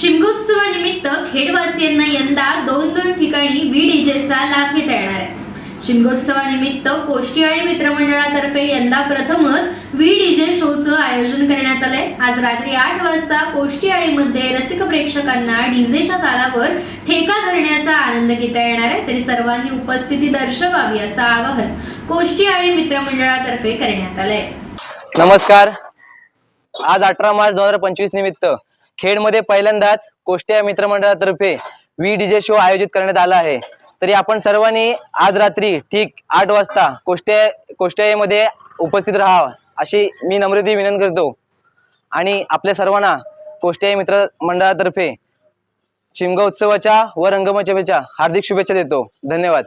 शिमगोत्सवानिमित्त खेडवासियांना यंदा दोन दोन ठिकाणी वी डीजेचा लाभ घेता येणार आहे. शिमगोत्सवानिमित्त कोष्टी आणि मित्रमंडळातर्फे यंदा प्रथमच वी डीजे शोचं आयोजन करण्यात आलंय. आज रात्री आठ वाजता कोष्टीआळीमध्ये रसिक प्रेक्षकांना डीजेच्या तालावर ठेका धरण्याचा आनंद घेता येणार आहे. तरी सर्वांनी उपस्थिती दर्शवावी असं आवाहन कोष्टी आणि मित्रमंडळातर्फे करण्यात आलंय. नमस्कार. आज अठरा मार्च दोन हजार पंचवीस निमित्त खेडमध्ये पहिल्यांदाच कोष्ट्या मित्रमंडळातर्फे वी डीजे शो आयोजित करण्यात आला आहे. तरी आपण सर्वांनी आज रात्री ठीक आठ वाजता कोष्ट्या कोष्ट्यामध्ये उपस्थित राहा अशी मी नम्रती विनंती करतो. आणि आपल्या सर्वांना कोष्ट्या मित्र मंडळातर्फे शिमगा उत्सवाच्या व रंगमंचमेच्या हार्दिक शुभेच्छा देतो. धन्यवाद.